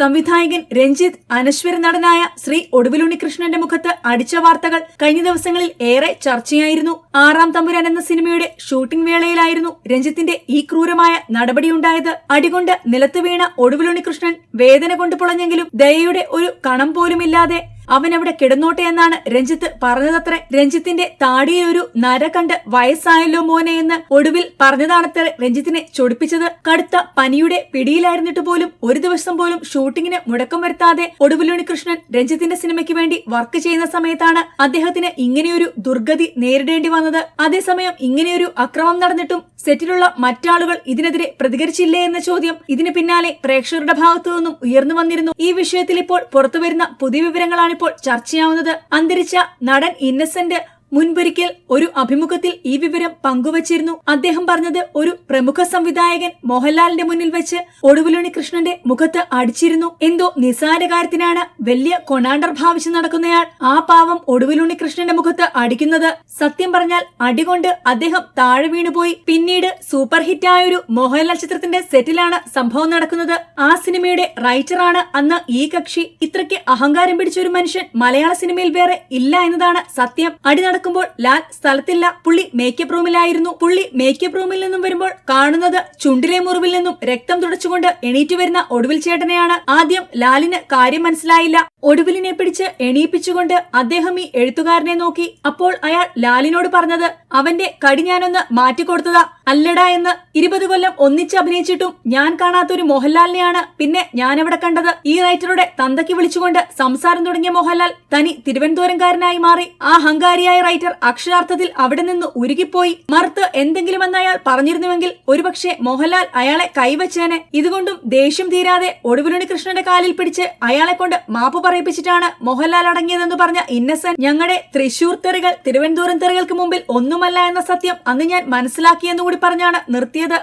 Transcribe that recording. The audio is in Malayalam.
സംവിധായകൻ രഞ്ജിത്ത് അനശ്വര നടനായ ശ്രീ ഒടുവിലുണ്ണികൃഷ്ണന്റെ മുഖത്ത് അടിച്ച വാർത്തകൾ കഴിഞ്ഞ ദിവസങ്ങളിൽ ഏറെ ചർച്ചയായിരുന്നു. ആറാം തമ്പുരാൻ എന്ന സിനിമയുടെ ഷൂട്ടിംഗ് വേളയിലായിരുന്നു രഞ്ജിത്തിന്റെ ഈ ക്രൂരമായ നടപടിയുണ്ടായത്. അടികൊണ്ട് നിലത്ത് വീണ ഒടുവിലുണ്ണികൃഷ്ണൻ വേദന കൊണ്ട് പൊളഞ്ഞെങ്കിലും ദയയുടെ ഒരു കണം പോലുമില്ലാതെ അവൻ അവിടെ കിടന്നോട്ടെ എന്നാണ് രഞ്ജിത്ത് പറഞ്ഞതത്രേ. രഞ്ജിത്തിന്റെ താടിയിൽ ഒരു നര കണ്ട് വയസ്സായല്ലോ മോനെ എന്ന് ഒടുവിൽ പറഞ്ഞതാണത്രേ രഞ്ജിത്തിനെ ചൊടിപ്പിച്ചത്. കടുത്ത പനിയുടെ പിടിയിലായിരുന്നിട്ട് പോലും ഒരു ദിവസം പോലും ഷൂട്ടിങ്ങിന് മുടക്കം വരുത്താതെ ഒടുവിലുണി കൃഷ്ണൻ രഞ്ജിത്തിന്റെ സിനിമയ്ക്ക് വേണ്ടി വർക്ക് ചെയ്യുന്ന സമയത്താണ് അദ്ദേഹത്തിന് ഇങ്ങനെയൊരു ദുർഗതി നേരിടേണ്ടി വന്നത്. അതേസമയം ഇങ്ങനെയൊരു അക്രമം നടന്നിട്ടും സെറ്റിലുള്ള മറ്റാളുകൾ ഇതിനെതിരെ പ്രതികരിച്ചില്ലേ എന്ന ചോദ്യം ഇതിന് പിന്നാലെ പ്രേക്ഷകരുടെ ഭാഗത്തു നിന്നും ഉയർന്നു വന്നിരുന്നു. ഈ വിഷയത്തിൽ ഇപ്പോൾ പുറത്തുവരുന്ന പുതിയ വിവരങ്ങളാണിപ്പോൾ ചർച്ചയാവുന്നത്. അന്തരിച്ച നടൻ ഇന്നസെന്റ് മുൻപൊരിക്കൽ ഒരു അഭിമുഖത്തിൽ ഈ വിവരം പങ്കുവച്ചിരുന്നു. അദ്ദേഹം പറഞ്ഞത് ഒരു പ്രമുഖ സംവിധായകൻ മോഹൻലാലിന്റെ മുന്നിൽ വെച്ച് ഒടുവിലുണി കൃഷ്ണന്റെ മുഖത്ത് അടിച്ചിരുന്നു. എന്തോ നിസാര കാര്യത്തിനാണ് വലിയ കൊണാണ്ടർ ഭാവിച്ച് നടക്കുന്നയാൾ ആ പാവം ഒടുവിലുണി കൃഷ്ണന്റെ മുഖത്ത് അടിക്കുന്നത്. സത്യം പറഞ്ഞാൽ അടികൊണ്ട് അദ്ദേഹം താഴെ വീണുപോയി. പിന്നീട് സൂപ്പർ ഹിറ്റായൊരു മോഹൻലാൽ ചിത്രത്തിന്റെ സെറ്റിലാണ് സംഭവം നടക്കുന്നത്. ആ സിനിമയുടെ റൈറ്ററാണ് അന്ന് ഈ കക്ഷി. ഇത്രയ്ക്ക് അഹങ്കാരം പിടിച്ച ഒരു മനുഷ്യൻ മലയാള സിനിമയിൽ വേറെ ഇല്ല എന്നതാണ് സത്യം. അടി നടക്കുമ്പോൾ ലാൽ സ്ഥലത്തില്ല. പുള്ളി മേക്കപ്പ് റൂമിലായിരുന്നു പുള്ളി മേക്കപ്പ് റൂമിൽ നിന്നും വരുമ്പോൾ കാണുന്നത് ചുണ്ടിലെ മുറിവിൽ നിന്നും രക്തം തുടച്ചുകൊണ്ട് എണീറ്റ് വരുന്ന ഒടുവിൽ ചേട്ടനെയാണ്. ആദ്യം ലാലിന് കാര്യം മനസ്സിലായില്ല. ഒടുവിലിനെ പിടിച്ച് എണീപ്പിച്ചുകൊണ്ട് അദ്ദേഹം ഈ എഴുത്തുകാരനെ നോക്കി അപ്പോൾ അയാൾ ലാലിനോട് പറഞ്ഞത് അവന്റെ കടി ഞാനൊന്ന് മാറ്റിക്കൊടുത്തതാ. അല്ലടാ എന്ന് ഇരുപത് കൊല്ലം ഒന്നിച്ച് അഭിനയിച്ചിട്ടും ഞാൻ കാണാത്തൊരു മോഹൻലാലിനെയാണ് പിന്നെ ഞാനവിടെ കണ്ടത്. ഈ റൈറ്ററുടെ തന്തയ്ക്ക് വിളിച്ചുകൊണ്ട് സംസാരം തുടങ്ങിയ മോഹൻലാൽ തനി തിരുവനന്തപുരംകാരനായി മാറി. ആ ഹങ്കാരിയായ റൈറ്റർ അക്ഷരാർത്ഥത്തിൽ അവിടെ നിന്ന് ഉരുകിപ്പോയി. മറുത്ത് എന്തെങ്കിലും എന്ന് അയാൾ പറഞ്ഞിരുന്നുവെങ്കിൽ ഒരുപക്ഷെ മോഹൻലാൽ അയാളെ കൈവച്ചേനെ. ഇതുകൊണ്ടും ദേഷ്യം തീരാതെ ഒടുവിലുണി കൃഷ്ണന്റെ കാലിൽ പിടിച്ച് അയാളെ കൊണ്ട് മാപ്പ് പറയിപ്പിച്ചിട്ടാണ് മോഹൻലാൽ അടങ്ങിയതെന്ന് പറഞ്ഞ ഇന്നസെന്റ് ഞങ്ങളുടെ തൃശൂർ തെറികൾ തിരുവനന്തപുരം തെറികൾക്ക് മുമ്പിൽ ഒന്നുമല്ല എന്ന സത്യം അന്ന് ഞാൻ മനസ്സിലാക്കിയെന്നുകൂടി പറഞ്ഞാണ് നിർത്തിയത്.